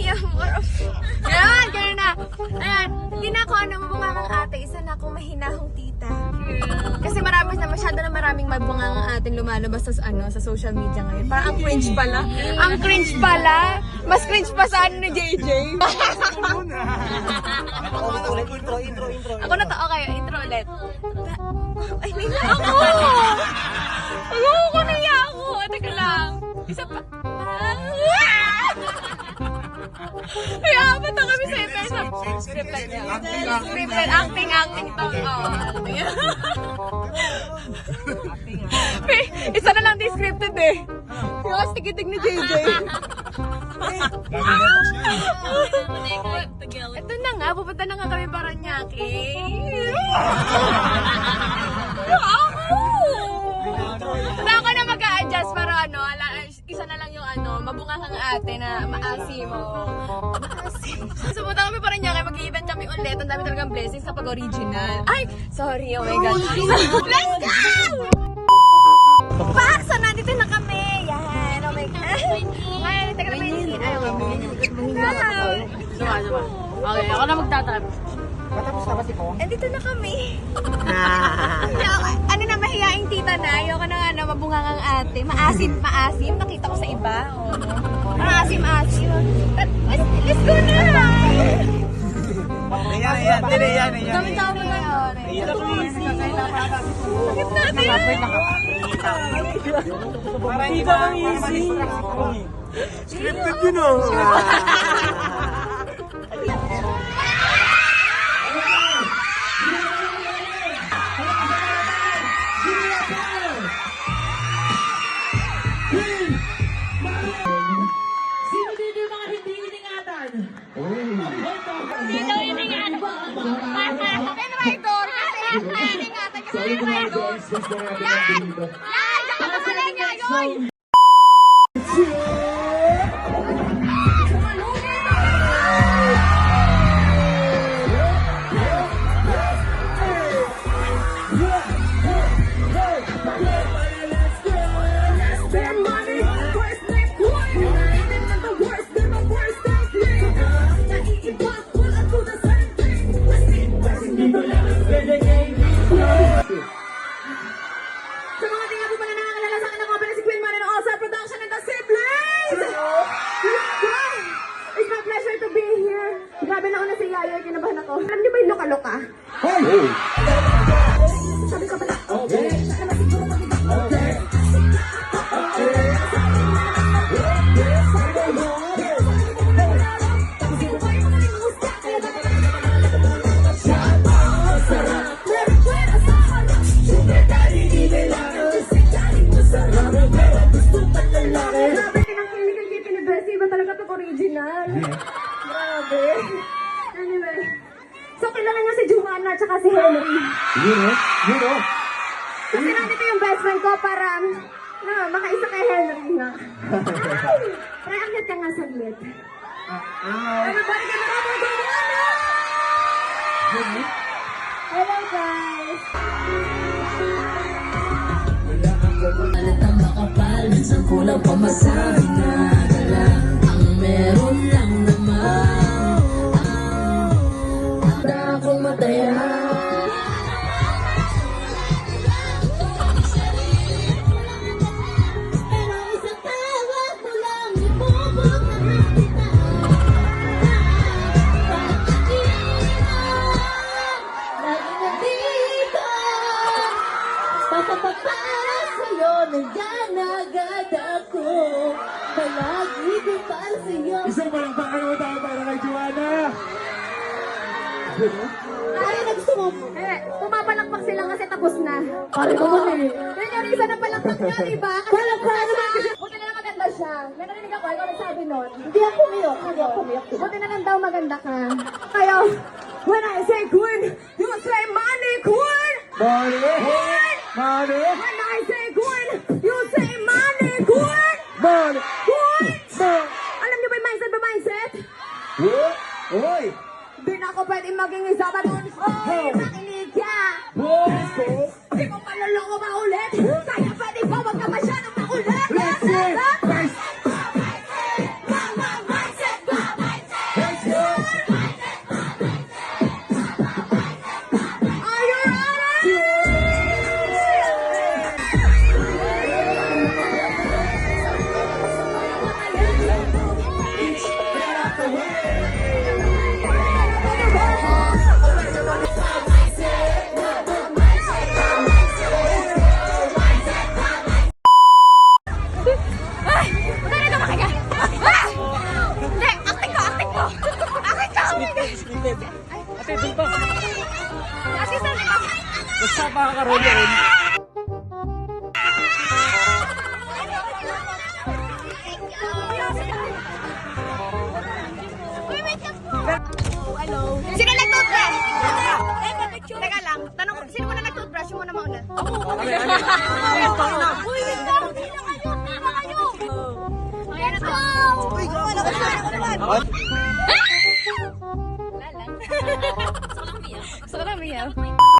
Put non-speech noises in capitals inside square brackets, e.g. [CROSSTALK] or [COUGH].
ni Amor. Ganun, ganun na. Ayan, hindi na ako ano, mabungangang ate. Isa na akong mahinahong tita. Kasi marami na masyado na maraming mabungangang ate lumalabas sa, ano, sa social media ngayon. Parang ang cringe pala. Ang cringe pala. Mas cringe pa sa ano ni JJ. intro, intro, intro. Ako na to. Okay, intro ulit. Ay, may na ako. Ayoko, nahiya ako. Scripted niya? Scripted. Acting, acting to. Isa na lang di scripted eh. Yung astig-itig ni JJ. Ito na nga, pupunta na nga kami Paranaque. [LAUGHS] dami talagang blessings sa pag-original. Ay! Sorry, oh my God. [LAUGHS] Let's go! Pak! So, nandito na kami. Yan, oh my God. Ngayon, teka na may scene. Ayaw kami. Suma, suma. Okay, ako na magtatap. Matapos na ba si Kong? Andito na kami. [LAUGHS] Hindi ako, ano na, mahihaing tita na. Ayoko na ano, mabunga kang ate. Maasim, maasim. Nakita ko sa iba. Oh, no? Maasim, asim. Let's, let's go na! Ayan, ayan, ayan, ayan, ayan. Dami-dami na yun. Sakit natin. Para hindi ba ang easy? Scripted yun oh. Sino dito yung mga hindi iningatan? Sino iningatan? Idol? Kasi iningatan kasi sino idol? Yan! Yan! Saka magaling nga yun! Sa Grabe na una si Yayo, kinabahan ako. Alam niyo ba yung loka-loka? Sabi Grabe. Anyway. So, kilala niyo si Joanna at saka si Henry. Yun oh, yun oh. Kasi nandito yung best friend ko para na, makaisa kay Henry nga. Ay! Try, akit ka nga saglit. Everybody give it up for Joanna! Hello guys! Alatang makapal, minsan kulang pamasahe na dala Ang meron Papapapara sa'yo, nandyan agad ako Palagi ko para sa'yo Isang palakpakan mo tayo para kay Joanna. Ay, na gusto mo? Eh, pumapalakpak sila kasi tapos na. Pare ko mo eh. Yun yung reason na palakpak niya, di ba? Palakpak naman. Buti na lang maganda siya. May narinig ako, ikaw nagsabi nun. Hindi ako umiyak, hindi ako umiyak. Buti na lang daw maganda ka. Kaya, when I say queen, you say money queen! Money! Money! When I say queen, you say money queen! Money! Queen! Alam niyo ba yung mindset ba mindset? What? Oy! Di na ako pwede maging isa ba doon? Hoy, makinig ka! Boy! Di mo maloloko ba ulit? Kaya Makakaroon yun. Sino nag-toothbrush? Teka lang, tanong ko, sino muna nag-toothbrush? Yung muna mauna. Kami, kami. Na. Uy, wait lang! Sino kayo? Sino kayo? Na to. Uy, wala ka naman. Wala lang. Gusto ko lang, Mia. Gusto ko lang.